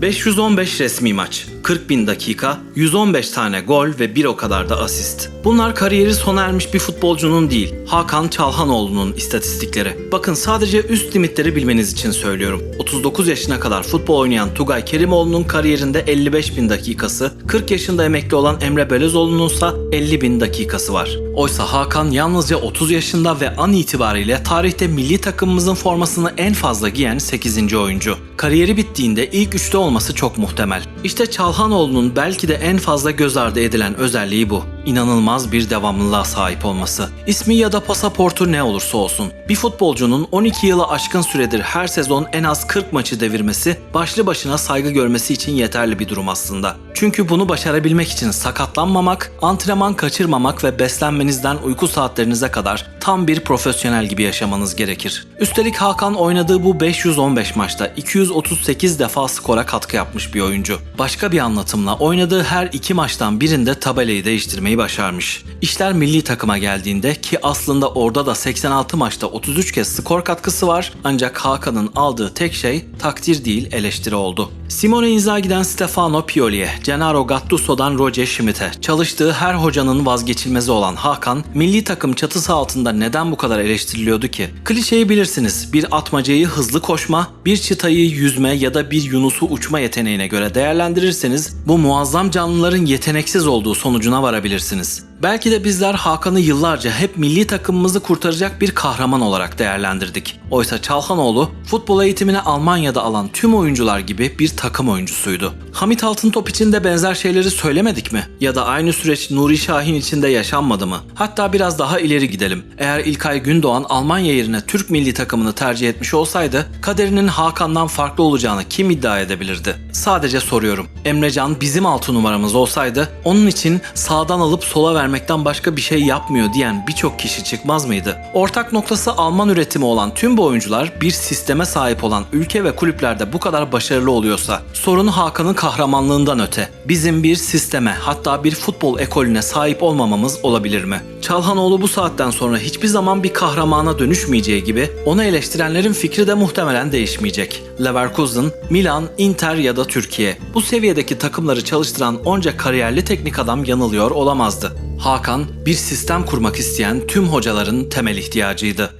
515 resmi maç, 40 bin dakika, 115 tane gol ve bir o kadar da asist. Bunlar kariyeri sona ermiş bir futbolcunun değil, Hakan Çalhanoğlu'nun istatistikleri. Bakın sadece üst limitleri bilmeniz için söylüyorum. 39 yaşına kadar futbol oynayan Tugay Kerimoğlu'nun kariyerinde 55 bin dakikası, 40 yaşında emekli olan Emre Belözoğlu'nun ise 50 bin dakikası var. Oysa Hakan yalnızca 30 yaşında ve an itibariyle tarihte milli takımımızın formasını en fazla giyen 8. oyuncu. Kariyeri bittiğinde ilk üçte olması çok muhtemel. İşte Çalhanoğlu'nun belki de en fazla göz ardı edilen özelliği bu. İnanılmaz bir devamlılığa sahip olması. İsmi ya da pasaportu ne olursa olsun. Bir futbolcunun 12 yılı aşkın süredir her sezon en az 40 maçı devirmesi başlı başına saygı görmesi için yeterli bir durum aslında. Çünkü bunu başarabilmek için sakatlanmamak, antrenman kaçırmamak ve beslenmenizden uyku saatlerinize kadar tam bir profesyonel gibi yaşamanız gerekir. Üstelik Hakan oynadığı bu 515 maçta 238 defa skora katkı yapmış bir oyuncu. Başka bir anlatımla oynadığı her iki maçtan birinde tabelayı değiştirmeyi başarmış. İşler milli takıma geldiğinde ki aslında orada da 86 maçta 33 kez skor katkısı var ancak Hakan'ın aldığı tek şey takdir değil eleştiri oldu. Simone Inzaghi'den Stefano Pioli'ye, Gennaro Gattuso'dan Roger Schmidt'e çalıştığı her hocanın vazgeçilmezi olan Hakan, milli takım çatısı altında neden bu kadar eleştiriliyordu ki? Klişeyi bilirsiniz. Bir atmacayı hızlı koşma, bir çıtayı yüzme ya da bir yunusu uçma yeteneğine göre değerlendirirseniz bu muazzam canlıların yeteneksiz olduğu sonucuna varabilirsiniz bulabilirsiniz. Belki de bizler Hakan'ı yıllarca hep milli takımımızı kurtaracak bir kahraman olarak değerlendirdik. Oysa Çalhanoğlu futbol eğitimini Almanya'da alan tüm oyuncular gibi bir takım oyuncusuydu. Hamit Altıntop için de benzer şeyleri söylemedik mi? Ya da aynı süreç Nuri Şahin için de yaşanmadı mı? Hatta biraz daha ileri gidelim. Eğer İlkay Gündoğan Almanya yerine Türk milli takımını tercih etmiş olsaydı kaderinin Hakan'dan farklı olacağını kim iddia edebilirdi? Sadece soruyorum. Emrecan bizim altı numaramız olsaydı onun için sağdan alıp sola vermekten başka bir şey yapmıyor diyen birçok kişi çıkmaz mıydı? Ortak noktası Alman üretimi olan tüm bu oyuncular bir sisteme sahip olan ülke ve kulüplerde bu kadar başarılı oluyorsa sorun Hakan'ın kahramanlığından öte bizim bir sisteme hatta bir futbol ekolüne sahip olmamamız olabilir mi? Çalhanoğlu bu saatten sonra hiçbir zaman bir kahramana dönüşmeyeceği gibi onu eleştirenlerin fikri de muhtemelen değişmeyecek. Leverkusen, Milan, Inter ya da Türkiye bu seviyedeki takımları çalıştıran onca kariyerli teknik adam yanılıyor olamazdı. Hakan bir sistem kurmak isteyen tüm hocaların temel ihtiyacıydı.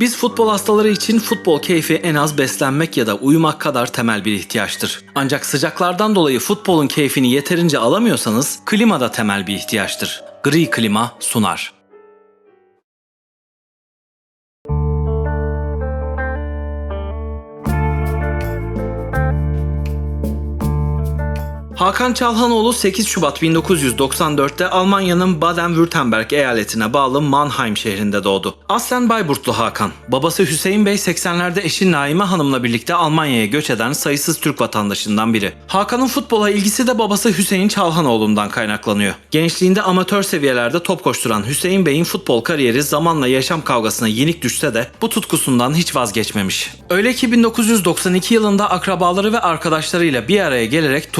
Biz futbol hastaları için futbol keyfi en az beslenmek ya da uyumak kadar temel bir ihtiyaçtır. Ancak sıcaklardan dolayı futbolun keyfini yeterince alamıyorsanız klima da temel bir ihtiyaçtır. Gri klima sunar. Hakan Çalhanoğlu 8 Şubat 1994'te Almanya'nın Baden-Württemberg eyaletine bağlı Mannheim şehrinde doğdu. Aslen Bayburtlu Hakan. Babası Hüseyin Bey 80'lerde eşi Naime Hanım'la birlikte Almanya'ya göç eden sayısız Türk vatandaşından biri. Hakan'ın futbola ilgisi de babası Hüseyin Çalhanoğlu'ndan kaynaklanıyor. Gençliğinde amatör seviyelerde top koşturan Hüseyin Bey'in futbol kariyeri zamanla yaşam kavgasına yenik düşse de bu tutkusundan hiç vazgeçmemiş. Öyle ki 1992 yılında akrabaları ve arkadaşlarıyla bir araya gelerek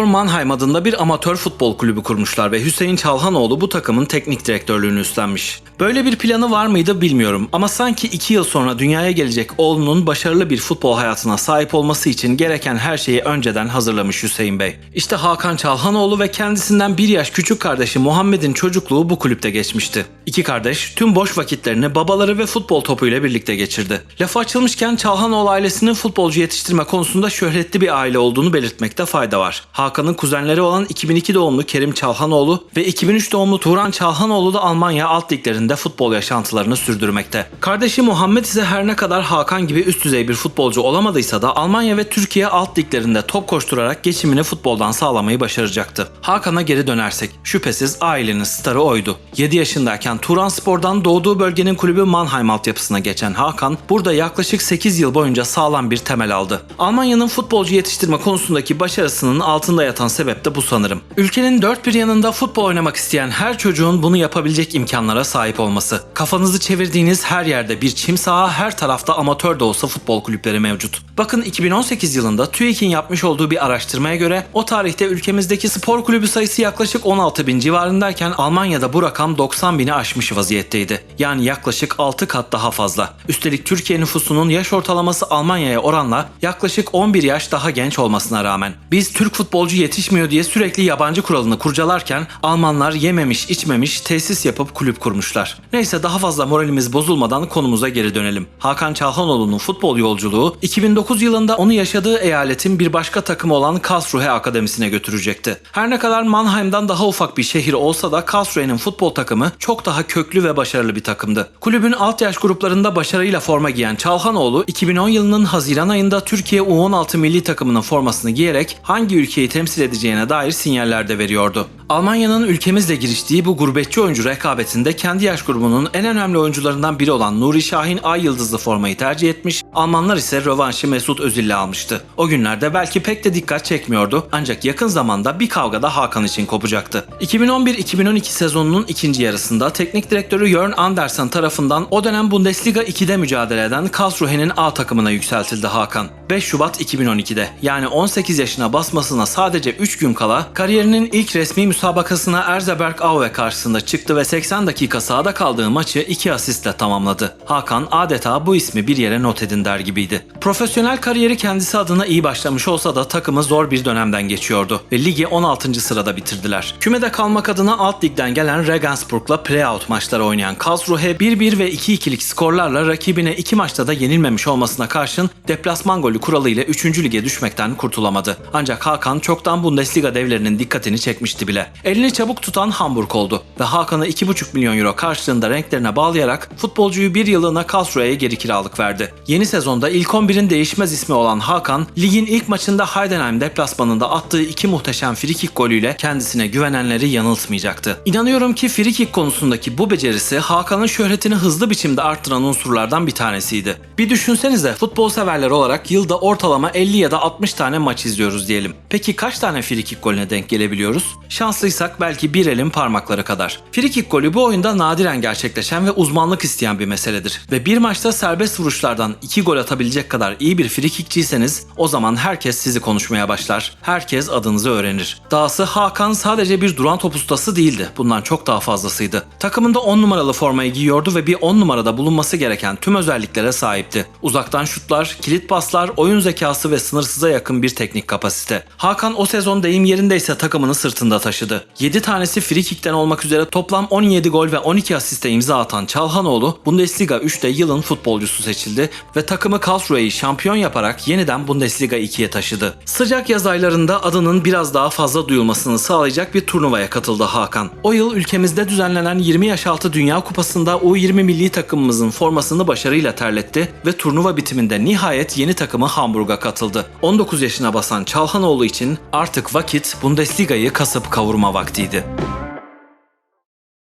Turanspor Mannheim adında bir amatör futbol kulübü kurmuşlar ve Hüseyin Çalhanoğlu bu takımın teknik direktörlüğünü üstlenmiş. Böyle bir planı var mıydı bilmiyorum ama sanki 2 yıl sonra dünyaya gelecek oğlunun başarılı bir futbol hayatına sahip olması için gereken her şeyi önceden hazırlamış Hüseyin Bey. İşte Hakan Çalhanoğlu ve kendisinden bir yaş küçük kardeşi Muhammed'in çocukluğu bu kulüpte geçmişti. İki kardeş tüm boş vakitlerini babaları ve futbol topuyla birlikte geçirdi. Lafı açılmışken Çalhanoğlu ailesinin futbolcu yetiştirme konusunda şöhretli bir aile olduğunu belirtmekte fayda var. Hakan'ın kuzenleri olan 2002 doğumlu Kerim Çalhanoğlu ve 2003 doğumlu Turan Çalhanoğlu da Almanya alt liglerinde futbol yaşantılarını sürdürmekte. Kardeşi Muhammed ise her ne kadar Hakan gibi üst düzey bir futbolcu olamadıysa da Almanya ve Türkiye alt liglerinde top koşturarak geçimini futboldan sağlamayı başaracaktı. Hakan'a geri dönersek şüphesiz ailenin starı oydu. 7 yaşındayken Turan Spor'dan doğduğu bölgenin kulübü Mannheim altyapısına geçen Hakan burada yaklaşık 8 yıl boyunca sağlam bir temel aldı. Almanya'nın futbolcu yetiştirme konusundaki başarısının altında yatan sebep de bu sanırım. Ülkenin dört bir yanında futbol oynamak isteyen her çocuğun bunu yapabilecek imkanlara sahip olması. Kafanızı çevirdiğiniz her yerde bir çim saha, her tarafta amatör de olsa futbol kulüpleri mevcut. Bakın 2018 yılında TÜİK'in yapmış olduğu bir araştırmaya göre o tarihte ülkemizdeki spor kulübü sayısı yaklaşık 16 bin civarındayken Almanya'da bu rakam 90 bini aşmış vaziyetteydi. Yani yaklaşık 6 kat daha fazla. Üstelik Türkiye nüfusunun yaş ortalaması Almanya'ya oranla yaklaşık 11 yaş daha genç olmasına rağmen. Biz Türk futbolcu yetişmiyor diye sürekli yabancı kuralını kurcalarken Almanlar yememiş içmemiş tesis yapıp kulüp kurmuşlar. Neyse daha fazla moralimiz bozulmadan konumuza geri dönelim. Hakan Çalhanoğlu'nun futbol yolculuğu 2009 yılında onu yaşadığı eyaletin bir başka takımı olan Karlsruhe Akademisi'ne götürecekti. Her ne kadar Mannheim'dan daha ufak bir şehir olsa da Karlsruhe'nin futbol takımı çok daha köklü ve başarılı bir takımdı. Kulübün alt yaş gruplarında başarıyla forma giyen Çalhanoğlu 2010 yılının Haziran ayında Türkiye U16 milli takımının formasını giyerek hangi ülkeyi edeceğine dair sinyaller de veriyordu. Almanya'nın ülkemizle giriştiği bu gurbetçi oyuncu rekabetinde kendi yaş grubunun en önemli oyuncularından biri olan Nuri Şahin Ay Yıldızlı formayı tercih etmiş, Almanlar ise rövanşı Mesut Özil'le almıştı. O günlerde belki pek de dikkat çekmiyordu ancak yakın zamanda bir kavga da Hakan için kopacaktı. 2011-2012 sezonunun ikinci yarısında teknik direktörü Jörn Andersen tarafından o dönem Bundesliga 2'de mücadele eden Karlsruhe'nin A takımına yükseltildi Hakan. 5 Şubat 2012'de yani 18 yaşına basmasına sadece 3 gün kala kariyerinin ilk resmi müsabakasına Erzeberg Aue karşısında çıktı ve 80 dakika sahada kaldığı maçı 2 asistle tamamladı. Hakan adeta bu ismi bir yere not edin der gibiydi. Profesyonel kariyeri kendisi adına iyi başlamış olsa da takımı zor bir dönemden geçiyordu ve ligi 16. sırada bitirdiler. Kümede kalmak adına alt ligden gelen Regensburg'la playout maçları oynayan Karlsruhe 1-1 ve 2-2'lik skorlarla rakibine iki maçta da yenilmemiş olmasına karşın deplasman golü kuralı ile 3. lige düşmekten kurtulamadı. Ancak Hakan çoktan Bundesliga devlerinin dikkatini çekmişti bile. Elini çabuk tutan Hamburg oldu ve Hakan'ı 2,5 milyon euro karşılığında renklerine bağlayarak futbolcuyu bir yıllığına Karlsruhe'ye geri kiralık verdi. Yeni sezonda ilk 11'in değişmez ismi olan Hakan, ligin ilk maçında Heidenheim deplasmanında attığı iki muhteşem frikik golüyle kendisine güvenenleri yanıltmayacaktı. İnanıyorum ki frikik konusundaki bu becerisi Hakan'ın şöhretini hızlı biçimde arttıran unsurlardan bir tanesiydi. Bir düşünsenize futbol severler olarak yılda ortalama 50 ya da 60 tane maç izliyoruz diyelim. Peki kaç tane frikik golüne denk gelebiliyoruz? Şanslıysak belki bir elin parmakları kadar. Frikik golü bu oyunda nadiren gerçekleşen ve uzmanlık isteyen bir meseledir. Ve bir maçta serbest vuruşlardan 2 gol atabilecek kadar iyi bir frikikçiyseniz o zaman herkes sizi konuşmaya başlar. Herkes adınızı öğrenir. Dahası Hakan sadece bir duran top ustası değildi. Bundan çok daha fazlasıydı. Takımında 10 numaralı formayı giyiyordu ve bir 10 numarada bulunması gereken tüm özelliklere sahipti. Uzaktan şutlar, kilit paslar, oyun zekası ve sınırsıza yakın bir teknik kapasite. Hakan o sezon deyim yerindeyse takımını sırtında taşıdı. 7 tanesi frikikten olmak üzere toplam 17 gol ve 12 asiste imza atan Çalhanoğlu Bundesliga 3'te yılın futbolcusu seçildi ve takımı Karlsruhe'yi şampiyon yaparak yeniden Bundesliga 2'ye taşıdı. Sıcak yaz aylarında adının biraz daha fazla duyulmasını sağlayacak bir turnuvaya katıldı Hakan. O yıl ülkemizde düzenlenen 20 yaş altı Dünya Kupası'nda U20 milli takımımızın formasını başarıyla terletti ve turnuva bitiminde nihayet yeni takımı Hamburg'a katıldı. 19 yaşına basan Çalhanoğlu için artık vakit Bundesliga'yı kasıp kavurma vaktiydi.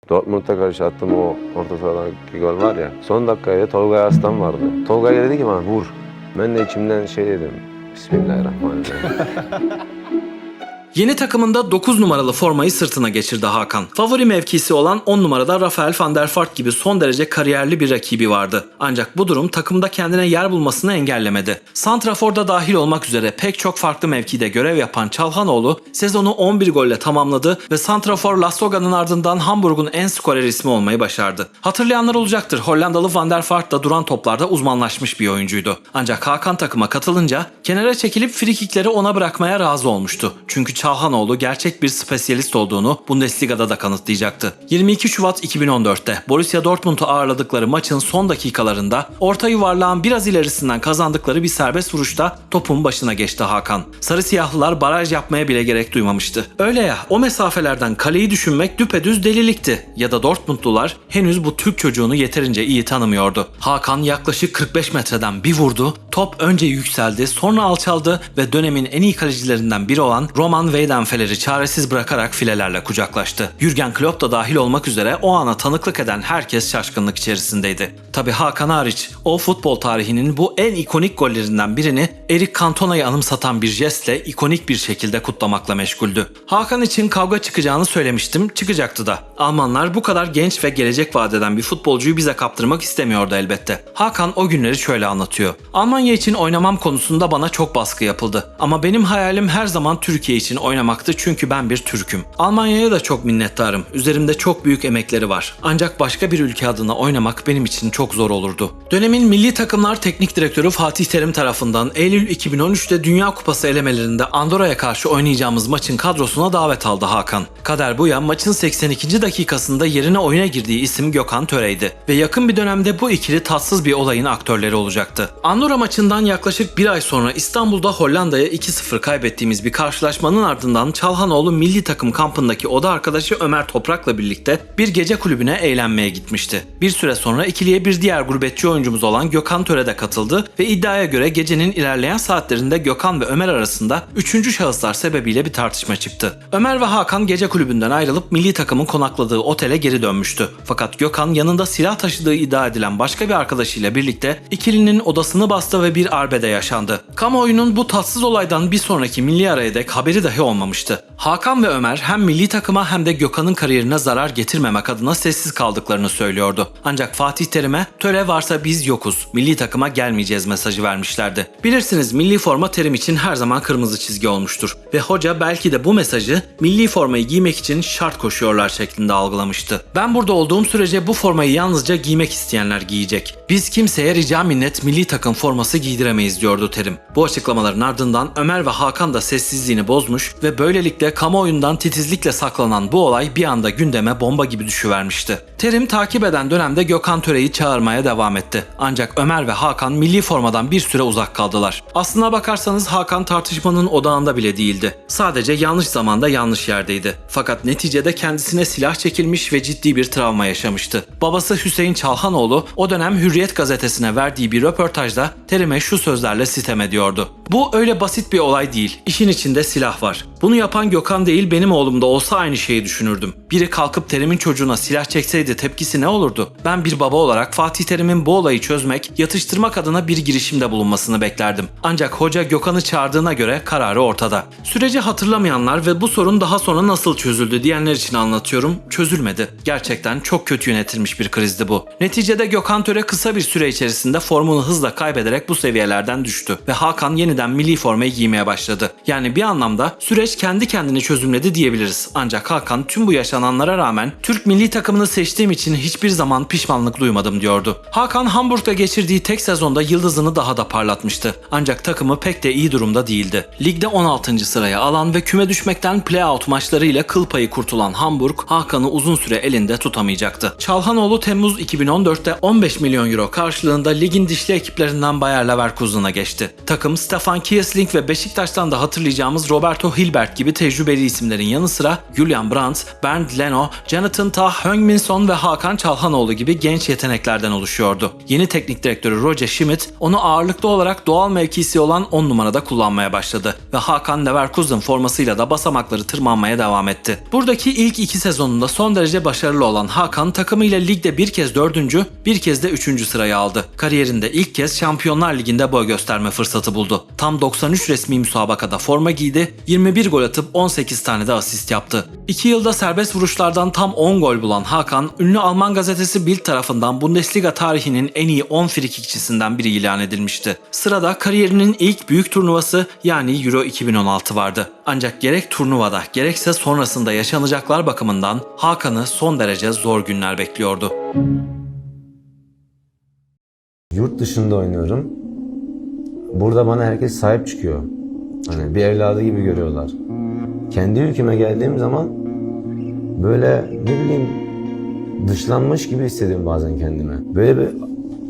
Dortmund'a karşı attığım o orta sahadaki gol var ya. Son dakikaya Tolga Aslan vardı. Tolga dedi ki bana vur. Ben de içimden şey dedim. Bismillahirrahmanirrahim. Yeni takımında 9 numaralı formayı sırtına geçirdi Hakan. Favori mevkisi olan 10 numarada Rafael van der Vaart gibi son derece kariyerli bir rakibi vardı. Ancak bu durum takımda kendine yer bulmasını engellemedi. Santrafor'da dahil olmak üzere pek çok farklı mevkide görev yapan Çalhanoğlu sezonu 11 golle tamamladı ve Santrafor Lasoga'nın ardından Hamburg'un en skorer ismi olmayı başardı. Hatırlayanlar olacaktır Hollandalı van der Vaart da duran toplarda uzmanlaşmış bir oyuncuydu. Ancak Hakan takıma katılınca kenara çekilip frikikleri ona bırakmaya razı olmuştu. Çünkü Çalhanoğlu gerçek bir spesyalist olduğunu Bundesliga'da da kanıtlayacaktı. 22 Şubat 2014'te Borussia Dortmund'u ağırladıkları maçın son dakikalarında orta yuvarlağın biraz ilerisinden kazandıkları bir serbest vuruşta topun başına geçti Hakan. Sarı siyahlılar baraj yapmaya bile gerek duymamıştı. Öyle ya o mesafelerden kaleyi düşünmek düpedüz delilikti. Ya da Dortmundlular henüz bu Türk çocuğunu yeterince iyi tanımıyordu. Hakan yaklaşık 45 metreden bir vurdu. Top önce yükseldi sonra alçaldı ve dönemin en iyi kalecilerinden biri olan Roman Weidenfeller'i çaresiz bırakarak filelerle kucaklaştı. Jürgen Klopp da dahil olmak üzere o ana tanıklık eden herkes şaşkınlık içerisindeydi. Tabi Hakan hariç o futbol tarihinin bu en ikonik gollerinden birini Eric Cantona'yı anımsatan bir jestle ikonik bir şekilde kutlamakla meşguldü. Hakan için kavga çıkacağını söylemiştim, çıkacaktı da. Almanlar bu kadar genç ve gelecek vadeden bir futbolcuyu bize kaptırmak istemiyordu elbette. Hakan o günleri şöyle anlatıyor. Almanya için oynamam konusunda bana çok baskı yapıldı. Ama benim hayalim her zaman Türkiye için oynamaktı çünkü ben bir Türk'üm. Almanya'ya da çok minnettarım. Üzerimde çok büyük emekleri var. Ancak başka bir ülke adına oynamak benim için çok zor olurdu. Dönemin milli takımlar teknik direktörü Fatih Terim tarafından Eylül 2013'te Dünya Kupası elemelerinde Andorra'ya karşı oynayacağımız maçın kadrosuna davet aldı Hakan. Kader Buya maçın 82. dakikasında yerine oyuna girdiği isim Gökhan Töre'ydi ve yakın bir dönemde bu ikili tatsız bir olayın aktörleri olacaktı. Andorra maçından yaklaşık bir ay sonra İstanbul'da Hollanda'ya 2-0 kaybettiğimiz bir karşılaşmanın ardından Çalhanoğlu milli takım kampındaki oda arkadaşı Ömer Toprak'la birlikte bir gece kulübüne eğlenmeye gitmişti. Bir süre sonra ikiliye bir diğer gurbetçi oyuncumuz olan Gökhan Töre de katıldı ve iddiaya göre gecenin ilerleyen saatlerinde Gökhan ve Ömer arasında üçüncü şahıslar sebebiyle bir tartışma çıktı. Ömer ve Hakan gece kulübünden ayrılıp milli takımın konakladığı otele geri dönmüştü. Fakat Gökhan yanında silah taşıdığı iddia edilen başka bir arkadaşıyla birlikte ikilinin odasını bastı ve bir arbede yaşandı. Kamuoyunun bu tatsız olaydan bir sonraki milli araya dek haberi dahi olmamıştı. Hakan ve Ömer hem milli takıma hem de Gökhan'ın kariyerine zarar getirmemek adına sessiz kaldıklarını söylüyordu. Ancak Fatih Terim'e töre varsa biz yokuz, milli takıma gelmeyeceğiz mesajı vermişlerdi. Bilirsiniz milli forma Terim için her zaman kırmızı çizgi olmuştur. Ve hoca belki de bu mesajı milli formayı giymek için şart koşuyorlar şeklinde algılamıştı. Ben burada olduğum sürece bu formayı yalnızca giymek isteyenler giyecek. Biz kimseye rica minnet milli takım forması giydiremeyiz diyordu Terim. Bu açıklamaların ardından Ömer ve Hakan da sessizliğini bozmuş ve böylelikle kamuoyundan titizlikle saklanan bu olay bir anda gündeme bomba gibi düşüvermişti. Terim takip eden dönemde Gökhan Töre'yi çağırmaya devam etti. Ancak Ömer ve Hakan milli formadan bir süre uzak kaldılar. Aslına bakarsanız Hakan tartışmanın odağında bile değildi. Sadece yanlış zamanda yanlış yerdeydi. Fakat neticede kendisine silah çekilmiş ve ciddi bir travma yaşamıştı. Babası Hüseyin Çalhanoğlu o dönem Hürriyet gazetesine verdiği bir röportajda Terim'e şu sözlerle sitem ediyordu. Bu öyle basit bir olay değil. İşin içinde silah var. Bunu yapan Gökhan değil benim oğlum da olsa aynı şeyi düşünürdüm. Biri kalkıp Terim'in çocuğuna silah çekseydi tepkisi ne olurdu? Ben bir baba olarak Fatih Terim'in bu olayı çözmek, yatıştırmak adına bir girişimde bulunmasını beklerdim. Ancak hoca Gökhan'ı çağırdığına göre kararı ortada. Süreci hatırlamayanlar ve bu sorun daha sonra nasıl çözüldü diyenler için anlatıyorum. Çözülmedi. Gerçekten çok kötü yönetilmiş bir krizdi bu. Neticede Gökhan Töre kısa bir süre içerisinde formunu hızla kaybederek bu seviyelerden düştü ve Hakan yeniden milli formayı giymeye başladı. Yani bir anlamda süreç kendi kendini çözümledi diyebiliriz. Ancak Hakan tüm bu yaşananlara rağmen Türk milli takımını seçtiğim için hiçbir zaman pişmanlık duymadım diyordu. Hakan Hamburg'da geçirdiği tek sezonda yıldızını daha da parlatmıştı. Ancak takımı pek de iyi durumda değildi. Ligde 16. sıraya alan ve küme düşmekten playout maçlarıyla kıl payı kurtulan Hamburg, Hakan'ı uzun süre elinde tutamayacaktı. Çalhanoğlu Temmuz 2014'te 15 milyon euro karşılığında ligin dişli ekiplerinden Bayer Leverkusen'a geçti. Takım Stefan Kiesling ve Beşiktaş'tan da hatırlayacağımız Roberto Hilbert gibi tecrübeli isimlerin yanı sıra Julian Brandt, Bernd Leno, Jonathan Tah, Son ve Hakan Çalhanoğlu gibi genç yeteneklerden oluşuyordu. Yeni teknik direktörü Roger Schmidt onu ağırlıklı olarak doğal mevkisi olan 10 numarada kullanmaya başladı ve Hakan Leverkusen formasıyla da basamakları tırmanmaya devam etti. Buradaki ilk iki sezonunda son derece başarılı olan Hakan takımıyla ligde bir kez dördüncü, bir kez de üçüncü sırayı aldı. Kariyerinde ilk kez Şampiyonlar Ligi'nde boy gösterme fırsatı buldu. Tam 93 resmi müsabakada forma giydi, 21 gol atıp 18 tane de asist yaptı. 2 yılda serbest vuruşlardan tam 10 gol bulan Hakan, ünlü Alman gazetesi Bild tarafından Bundesliga tarihinin en iyi 10 frikikçisinden biri ilan edilmişti. Sırada kariyerinin ilk büyük turnuvası yani Euro 2016 vardı. Ancak gerek turnuvada gerekse sonrasında yaşanacaklar bakımından Hakan'ı son derece zor günler bekliyordu. Yurt dışında oynuyorum. Burada bana herkes sahip çıkıyor. Hani bir evladı gibi görüyorlar. Kendi ülkeme geldiğim zaman böyle ne bileyim dışlanmış gibi hissediyorum bazen kendime. Böyle bir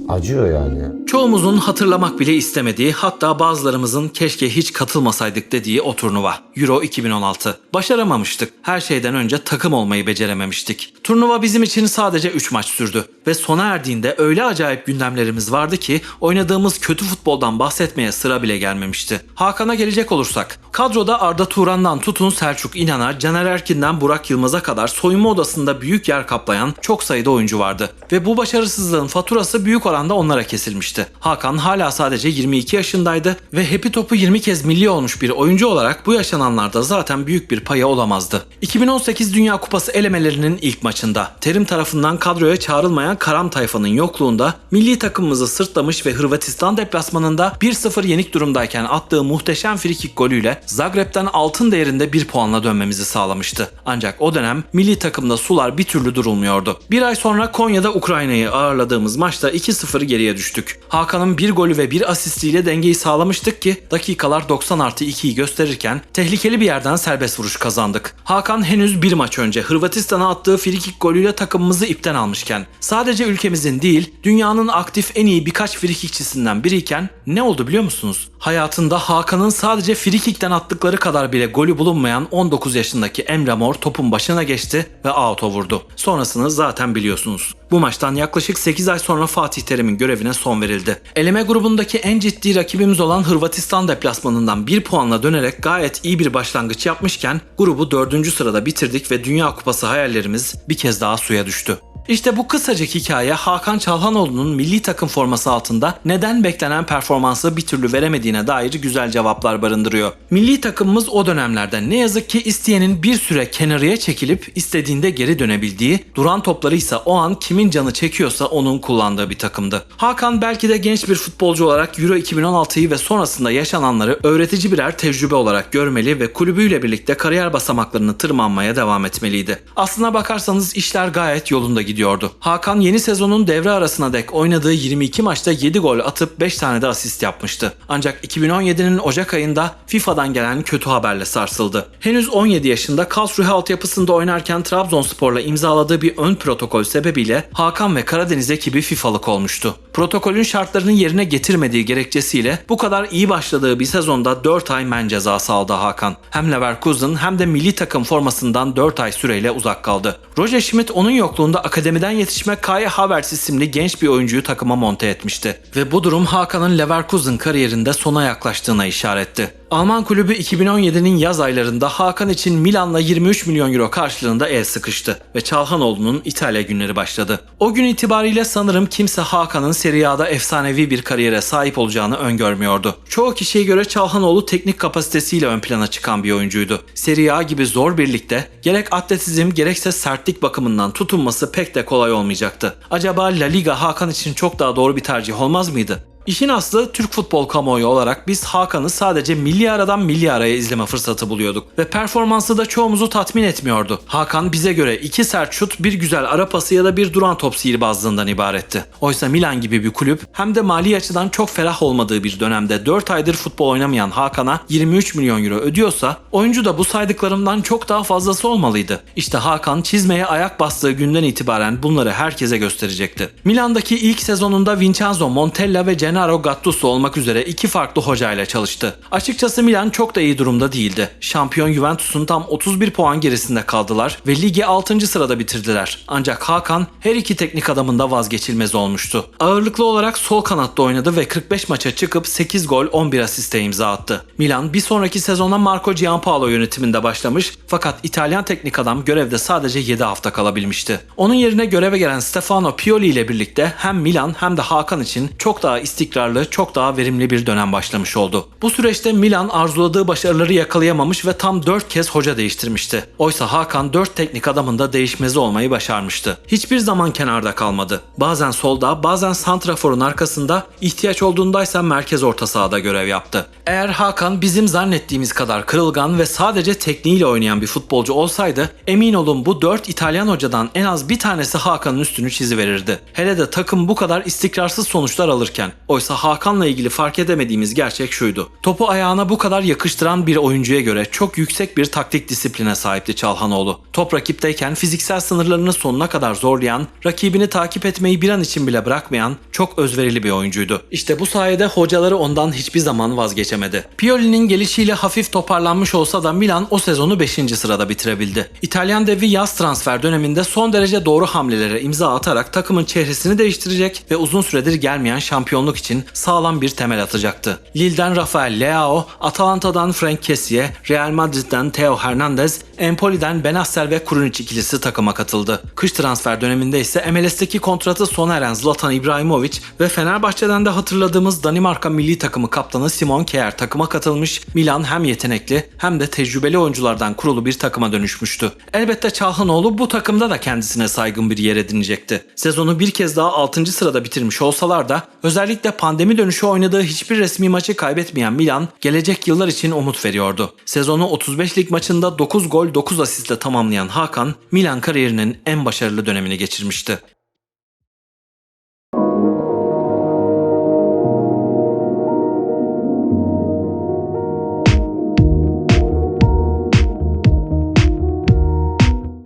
acıyor yani. Çoğumuzun hatırlamak bile istemediği hatta bazılarımızın keşke hiç katılmasaydık dediği o turnuva. Euro 2016. Başaramamıştık. Her şeyden önce takım olmayı becerememiştik. Turnuva bizim için sadece 3 maç sürdü ve sona erdiğinde öyle acayip gündemlerimiz vardı ki oynadığımız kötü futboldan bahsetmeye sıra bile gelmemişti. Hakan'a gelecek olursak, kadroda Arda Turan'dan tutun Selçuk İnan'a, Caner Erkin'den Burak Yılmaz'a kadar soyunma odasında büyük yer kaplayan çok sayıda oyuncu vardı. Ve bu başarısızlığın faturası büyük oranda onlara kesilmişti. Hakan hala sadece 22 yaşındaydı ve Happy Top'u 20 kez milli olmuş bir oyuncu olarak bu yaşananlarda zaten büyük bir payı olamazdı. 2018 Dünya Kupası elemelerinin ilk maçında Terim tarafından kadroya çağrılmayan Karam tayfanın yokluğunda milli takımımızı sırtlamış ve Hırvatistan deplasmanında 1-0 yenik durumdayken attığı muhteşem frikik golüyle Zagreb'den altın değerinde bir puanla dönmemizi sağlamıştı. Ancak o dönem milli takımda sular bir türlü durulmuyordu. Bir ay sonra Konya'da Ukrayna'yı ağırladığımız maçta 2-0 geriye düştük. Hakan'ın bir golü ve bir asistiyle dengeyi sağlamıştık ki dakikalar 90 artı 2'yi gösterirken tehlikeli bir yerden serbest vuruş kazandık. Hakan henüz bir maç önce Hırvatistan'a attığı frikik golüyle takımımızı ipten almışken sadece ülkemizin değil dünyanın aktif en iyi birkaç frikikçisinden biriyken ne oldu biliyor musunuz? Hayatında Hakan'ın sadece frikikten attıkları kadar bile golü bulunmayan 19 yaşındaki Emre Mor topun başına geçti ve out'a vurdu. Sonrasını zaten biliyorsunuz. Bu maçtan yaklaşık 8 ay sonra Fatih Terim'in görevine son verildi. Eleme grubundaki en ciddi rakibimiz olan Hırvatistan deplasmanından 1 puanla dönerek gayet iyi bir başlangıç yapmışken grubu 4. sırada bitirdik ve Dünya Kupası hayallerimiz bir kez daha suya düştü. İşte bu kısacık hikaye Hakan Çalhanoğlu'nun milli takım forması altında neden beklenen performansı bir türlü veremediğine dair güzel cevaplar barındırıyor. Milli takımımız o dönemlerde ne yazık ki isteyenin bir süre kenarıya çekilip istediğinde geri dönebildiği, duran topları ise o an kimin canı çekiyorsa onun kullandığı bir takımdı. Hakan belki de genç bir futbolcu olarak Euro 2016'yı ve sonrasında yaşananları öğretici birer tecrübe olarak görmeli ve kulübüyle birlikte kariyer basamaklarını tırmanmaya devam etmeliydi. Aslına bakarsanız işler gayet yolunda gidiyordu. Hakan yeni sezonun devre arasına dek oynadığı 22 maçta 7 gol atıp 5 tane de asist yapmıştı. Ancak 2017'nin Ocak ayında FIFA'dan gelen kötü haberle sarsıldı. Henüz 17 yaşında Karlsruhe altyapısında oynarken Trabzonspor'la imzaladığı bir ön protokol sebebiyle Hakan ve Karadeniz ekibi FIFA'lık olmuştu. Protokolün şartlarını yerine getirmediği gerekçesiyle bu kadar iyi başladığı bir sezonda 4 ay men cezası aldı Hakan. Hem Leverkusen hem de milli takım formasından 4 ay süreyle uzak kaldı. Roger Schmidt onun yokluğunda akademiden yetişme Kai Havertz isimli genç bir oyuncuyu takıma monte etmişti. Ve bu durum Hakan'ın Leverkusen kariyerinde sona yaklaştığına işaretti. Alman kulübü 2017'nin yaz aylarında Hakan için Milan'la 23 milyon euro karşılığında el sıkıştı ve Çalhanoğlu'nun İtalya günleri başladı. O gün itibariyle sanırım kimse Hakan'ın Serie A'da efsanevi bir kariyere sahip olacağını öngörmüyordu. Çoğu kişiye göre Çalhanoğlu teknik kapasitesiyle ön plana çıkan bir oyuncuydu. Serie A gibi zor birlikte gerek atletizm gerekse sertlik bakımından tutunması pek de kolay olmayacaktı. Acaba La Liga Hakan için çok daha doğru bir tercih olmaz mıydı? İşin aslı Türk futbol kamuoyu olarak biz Hakan'ı sadece milli aradan milli araya izleme fırsatı buluyorduk ve performansı da çoğumuzu tatmin etmiyordu. Hakan bize göre iki sert şut, bir güzel ara pası ya da bir duran top sihirbazlığından ibaretti. Oysa Milan gibi bir kulüp hem de mali açıdan çok ferah olmadığı bir dönemde 4 aydır futbol oynamayan Hakan'a 23 milyon euro ödüyorsa oyuncu da bu saydıklarımdan çok daha fazlası olmalıydı. İşte Hakan çizmeye ayak bastığı günden itibaren bunları herkese gösterecekti. Milan'daki ilk sezonunda Vincenzo Montella ve Gennaro Gattuso olmak üzere iki farklı hocayla çalıştı. Açıkçası Milan çok da iyi durumda değildi. Şampiyon Juventus'un tam 31 puan gerisinde kaldılar ve ligi 6. sırada bitirdiler. Ancak Hakan her iki teknik adamında vazgeçilmez olmuştu. Ağırlıklı olarak sol kanatta oynadı ve 45 maça çıkıp 8 gol 11 asiste imza attı. Milan bir sonraki sezona Marco Giampaolo yönetiminde başlamış fakat İtalyan teknik adam görevde sadece 7 hafta kalabilmişti. Onun yerine göreve gelen Stefano Pioli ile birlikte hem Milan hem de Hakan için çok daha istikrarlı, çok daha verimli bir dönem başlamış oldu. Bu süreçte Milan arzuladığı başarıları yakalayamamış ve tam 4 kez hoca değiştirmişti. Oysa Hakan 4 teknik adamın da değişmezi olmayı başarmıştı. Hiçbir zaman kenarda kalmadı. Bazen solda, bazen santraforun arkasında, ihtiyaç olduğundaysa merkez orta sahada görev yaptı. Eğer Hakan bizim zannettiğimiz kadar kırılgan ve sadece tekniğiyle oynayan bir futbolcu olsaydı, emin olun bu 4 İtalyan hocadan en az bir tanesi Hakan'ın üstünü çiziverirdi. Hele de takım bu kadar istikrarsız sonuçlar alırken. Oysa Hakan'la ilgili fark edemediğimiz gerçek şuydu. Topu ayağına bu kadar yakıştıran bir oyuncuya göre çok yüksek bir taktik disipline sahipti Çalhanoğlu. Top rakipteyken fiziksel sınırlarını sonuna kadar zorlayan, rakibini takip etmeyi bir an için bile bırakmayan çok özverili bir oyuncuydu. İşte bu sayede hocaları ondan hiçbir zaman vazgeçemedi. Pioli'nin gelişiyle hafif toparlanmış olsa da Milan o sezonu 5. sırada bitirebildi. İtalyan devi yaz transfer döneminde son derece doğru hamlelere imza atarak takımın çehresini değiştirecek ve uzun süredir gelmeyen şampiyonluk için sağlam bir temel atacaktı. Lille'den Rafael Leao, Atalanta'dan Frank Kessie, Real Madrid'den Theo Hernandez, Empoli'den Benacer ve Krunic ikilisi takıma katıldı. Kış transfer döneminde ise MLS'teki kontratı sona eren Zlatan İbrahimovic ve Fenerbahçe'den de hatırladığımız Danimarka milli takımı kaptanı Simon Kjær takıma katılmış. Milan hem yetenekli hem de tecrübeli oyunculardan kurulu bir takıma dönüşmüştü. Elbette Çalhanoğlu bu takımda da kendisine saygın bir yer edinecekti. Sezonu bir kez daha 6. sırada bitirmiş olsalar da özellikle pandemi dönüşü oynadığı hiçbir resmi maçı kaybetmeyen Milan gelecek yıllar için umut veriyordu. Sezonu 35 lig maçında 9 gol 9 asistle tamamlayan Hakan, Milan kariyerinin en başarılı dönemini geçirmişti.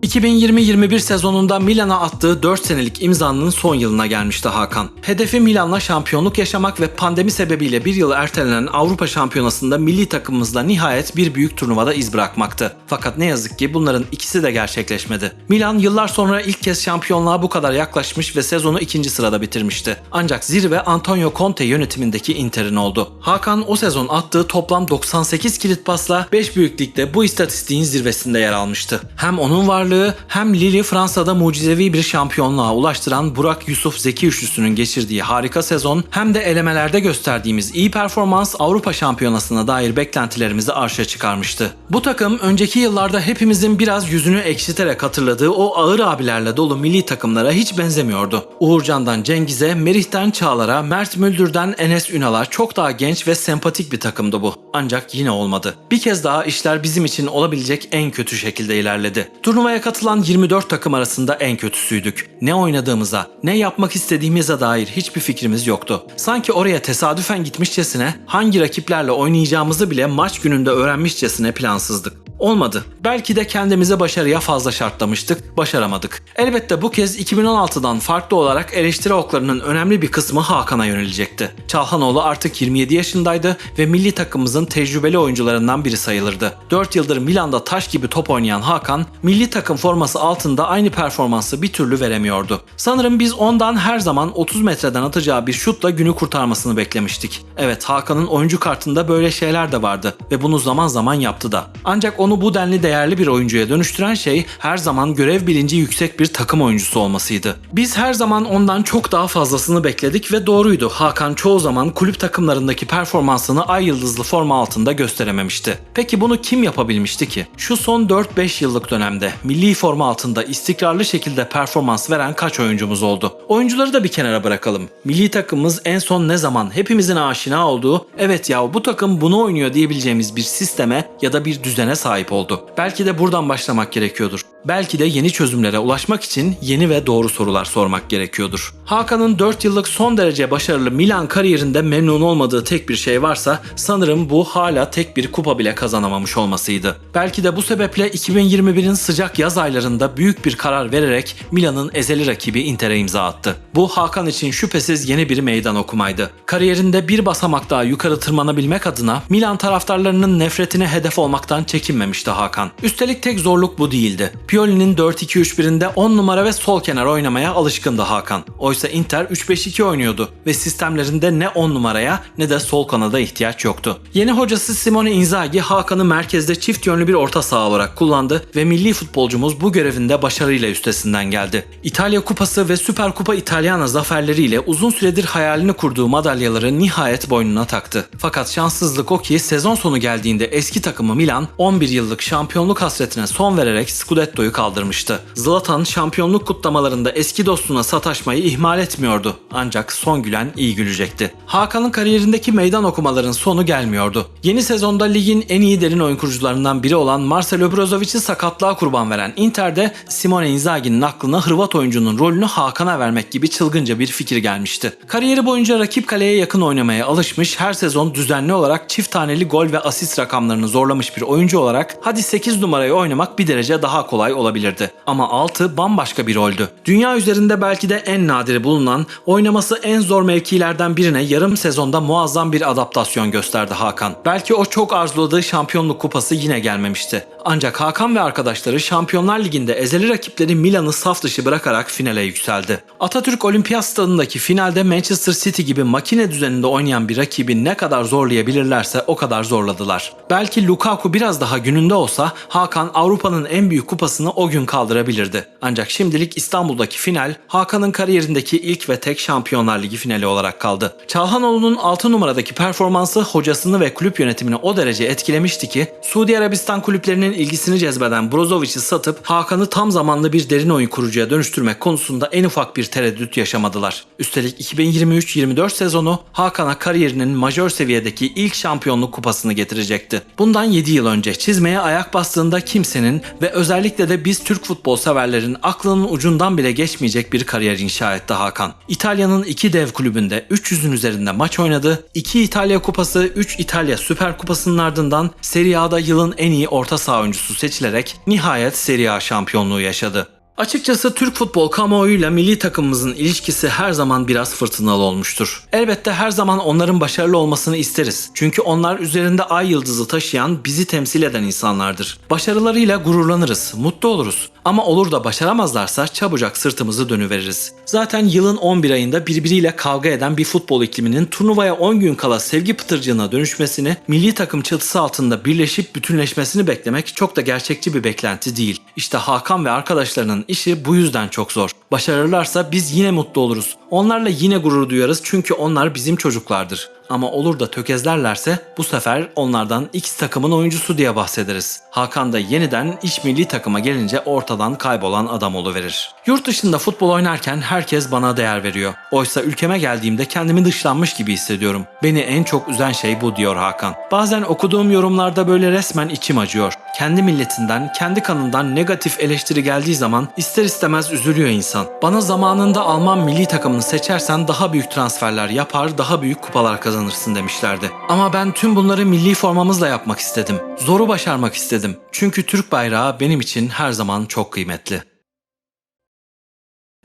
...2020-21 sezonunda Milan'a attığı 4 senelik imzanın son yılına gelmişti Hakan. Hedefi Milan'la şampiyonluk yaşamak ve pandemi sebebiyle bir yıl ertelenen Avrupa Şampiyonası'nda milli takımımızla nihayet bir büyük turnuvada iz bırakmaktı. Fakat ne yazık ki bunların ikisi de gerçekleşmedi. Milan yıllar sonra ilk kez şampiyonluğa bu kadar yaklaşmış ve sezonu ikinci sırada bitirmişti. Ancak zirve Antonio Conte yönetimindeki Inter'in oldu. Hakan o sezon attığı toplam 98 kilit pasla 5 büyük ligde bu istatistiğin zirvesinde yer almıştı. Hem onun varlığı hem Lille Fransa'da mucizevi bir şampiyonluğa ulaştıran Burak Yusuf Zeki üçlüsünün geçirdiği harika sezon hem de elemelerde gösterdiğimiz iyi performans Avrupa Şampiyonası'na dair beklentilerimizi arşa çıkarmıştı. Bu takım önceki yıllarda hepimizin biraz yüzünü ekşiterek hatırladığı o ağır abilerle dolu milli takımlara hiç benzemiyordu. Uğurcan'dan Cengiz'e, Merih'ten Çağlar'a, Mert Müldür'den Enes Ünal'a çok daha genç ve sempatik bir takımdı bu. Ancak yine olmadı. Bir kez daha işler bizim için olabilecek en kötü şekilde ilerledi. Turnuvaya katılan 24 takım arasında en kötüsüydük. Ne oynadığımıza, ne yapmak istediğimize dair hiçbir fikrimiz yoktu. Sanki oraya tesadüfen gitmişçesine, hangi rakiplerle oynayacağımızı bile maç gününde öğrenmişçesine plansızdık. Olmadı. Belki de kendimize başarıya fazla şartlamıştık, başaramadık. Elbette bu kez 2016'dan farklı olarak eleştiri oklarının önemli bir kısmı Hakan'a yönelecekti. Çalhanoğlu artık 27 yaşındaydı ve milli takımımızın tecrübeli oyuncularından biri sayılırdı. 4 yıldır Milan'da taş gibi top oynayan Hakan, milli takım forması altında aynı performansı bir türlü veremiyordu. Sanırım biz ondan her zaman 30 metreden atacağı bir şutla günü kurtarmasını beklemiştik. Evet Hakan'ın oyuncu kartında böyle şeyler de vardı ve bunu zaman zaman yaptı da. Ancak onu bu denli değerli bir oyuncuya dönüştüren şey her zaman görev bilinci yüksek bir takım oyuncusu olmasıydı. Biz her zaman ondan çok daha fazlasını bekledik ve doğruydu. Hakan çoğu zaman kulüp takımlarındaki performansını ay yıldızlı forma altında gösterememişti. Peki bunu kim yapabilmişti ki? Şu son 4-5 yıllık dönemde milli forma altında istikrarlı şekilde performans veren kaç oyuncumuz oldu? Oyuncuları da bir kenara bırakalım. Milli takımımız en son ne zaman hepimizin aşina olduğu evet ya bu takım bunu oynuyor diyebileceğimiz bir sisteme ya da bir düzene sahip oldu. Belki de buradan başlamak gerekiyordur. Belki de yeni çözümlere ulaşmak için yeni ve doğru sorular sormak gerekiyordur. Hakan'ın 4 yıllık son derece başarılı Milan kariyerinde memnun olmadığı tek bir şey varsa sanırım bu hala tek bir kupa bile kazanamamış olmasıydı. Belki de bu sebeple 2021'in sıcak yaz aylarında büyük bir karar vererek Milan'ın ezeli rakibi Inter'e imza attı. Bu Hakan için şüphesiz yeni bir meydan okumaydı. Kariyerinde bir basamak daha yukarı tırmanabilmek adına Milan taraftarlarının nefretine hedef olmaktan çekinmemişti Hakan. Üstelik tek zorluk bu değildi. Pioli'nin 4-2-3-1'inde 10 numara ve sol kenar oynamaya alışkındı Hakan. Oysa Inter 3-5-2 oynuyordu ve sistemlerinde ne 10 numaraya ne de sol kanada ihtiyaç yoktu. Yeni hocası Simone Inzaghi Hakan'ı merkezde çift yönlü bir orta saha olarak kullandı ve milli futbolcumuz bu görevinde başarıyla üstesinden geldi. İtalya Kupası ve Süper Kupa İtalyana zaferleriyle uzun süredir hayalini kurduğu madalyaları nihayet boynuna taktı. Fakat şanssızlık o ki sezon sonu geldiğinde eski takımı Milan 11 yıllık şampiyonluk hasretine son vererek Scudetto protestoyu kaldırmıştı. Zlatan şampiyonluk kutlamalarında eski dostuna sataşmayı ihmal etmiyordu. Ancak son gülen iyi gülecekti. Hakan'ın kariyerindeki meydan okumaların sonu gelmiyordu. Yeni sezonda ligin en iyi derin oyun kurucularından biri olan Marcelo Brozovic'i sakatlığa kurban veren Inter'de Simone Inzaghi'nin aklına Hırvat oyuncunun rolünü Hakan'a vermek gibi çılgınca bir fikir gelmişti. Kariyeri boyunca rakip kaleye yakın oynamaya alışmış, her sezon düzenli olarak çift taneli gol ve asist rakamlarını zorlamış bir oyuncu olarak hadi 8 numarayı oynamak bir derece daha kolay olabilirdi. Ama 6 bambaşka bir roldü. Dünya üzerinde belki de en nadiri bulunan, oynaması en zor mevkilerden birine yarım sezonda muazzam bir adaptasyon gösterdi Hakan. Belki o çok arzuladığı şampiyonluk kupası yine gelmemişti. Ancak Hakan ve arkadaşları Şampiyonlar Ligi'nde ezeli rakipleri Milan'ı saf dışı bırakarak finale yükseldi. Atatürk Olimpiyat Stadındaki finalde Manchester City gibi makine düzeninde oynayan bir rakibi ne kadar zorlayabilirlerse o kadar zorladılar. Belki Lukaku biraz daha gününde olsa Hakan Avrupa'nın en büyük kupasını o gün kaldırabilirdi. Ancak şimdilik İstanbul'daki final Hakan'ın kariyerindeki ilk ve tek Şampiyonlar Ligi finali olarak kaldı. Çalhanoğlu'nun 6 numaradaki performansı hocasını ve kulüp yönetimini o derece etkilemişti ki Suudi Arabistan kulüplerinin ilgisini cezbeden Brozovic'i satıp Hakan'ı tam zamanlı bir derin oyun kurucuya dönüştürmek konusunda en ufak bir tereddüt yaşamadılar. Üstelik 2023-24 sezonu Hakan'a kariyerinin majör seviyedeki ilk şampiyonluk kupasını getirecekti. Bundan 7 yıl önce çizmeye ayak bastığında kimsenin ve özellikle de biz Türk futbol severlerin aklının ucundan bile geçmeyecek bir kariyer inşa etti Hakan. İtalya'nın iki dev kulübünde 300'ün üzerinde maç oynadı. 2 İtalya Kupası, 3 İtalya Süper Kupası'nın ardından Serie A'da yılın en iyi orta saha oyuncusu seçilerek nihayet Serie A şampiyonluğu yaşadı. Açıkçası Türk futbol kamuoyuyla milli takımımızın ilişkisi her zaman biraz fırtınalı olmuştur. Elbette her zaman onların başarılı olmasını isteriz. Çünkü onlar üzerinde ay yıldızı taşıyan, bizi temsil eden insanlardır. Başarılarıyla gururlanırız, mutlu oluruz. Ama olur da başaramazlarsa çabucak sırtımızı dönüveririz. Zaten yılın 11 ayında birbiriyle kavga eden bir futbol ikliminin turnuvaya 10 gün kala sevgi pıtırcığına dönüşmesini, milli takım çatısı altında birleşip bütünleşmesini beklemek çok da gerçekçi bir beklenti değil. İşte Hakan ve arkadaşlarının işi bu yüzden çok zor. Başarırlarsa biz yine mutlu oluruz. Onlarla yine gurur duyarız çünkü onlar bizim çocuklardır. Ama olur da tökezlerlerse bu sefer onlardan X takımın oyuncusu diye bahsederiz. Hakan da yeniden iç milli takıma gelince ortadan kaybolan adam oluverir. Yurt dışında futbol oynarken herkes bana değer veriyor. Oysa ülkeme geldiğimde kendimi dışlanmış gibi hissediyorum. Beni en çok üzen şey bu diyor Hakan. Bazen okuduğum yorumlarda böyle resmen içim acıyor. Kendi milletinden, kendi kanından negatif eleştiri geldiği zaman ister istemez üzülüyor insan. Bana zamanında Alman milli takımını seçersen daha büyük transferler yapar, daha büyük kupalar kazanırsın demişlerdi. Ama ben tüm bunları milli formamızla yapmak istedim. Zoru başarmak istedim. Çünkü Türk bayrağı benim için her zaman çok kıymetli.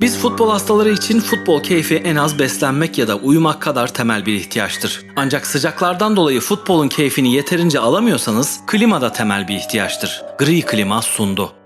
Biz futbol hastaları için futbol keyfi en az beslenmek ya da uyumak kadar temel bir ihtiyaçtır. Ancak sıcaklardan dolayı futbolun keyfini yeterince alamıyorsanız klima da temel bir ihtiyaçtır. Gri klima sundu.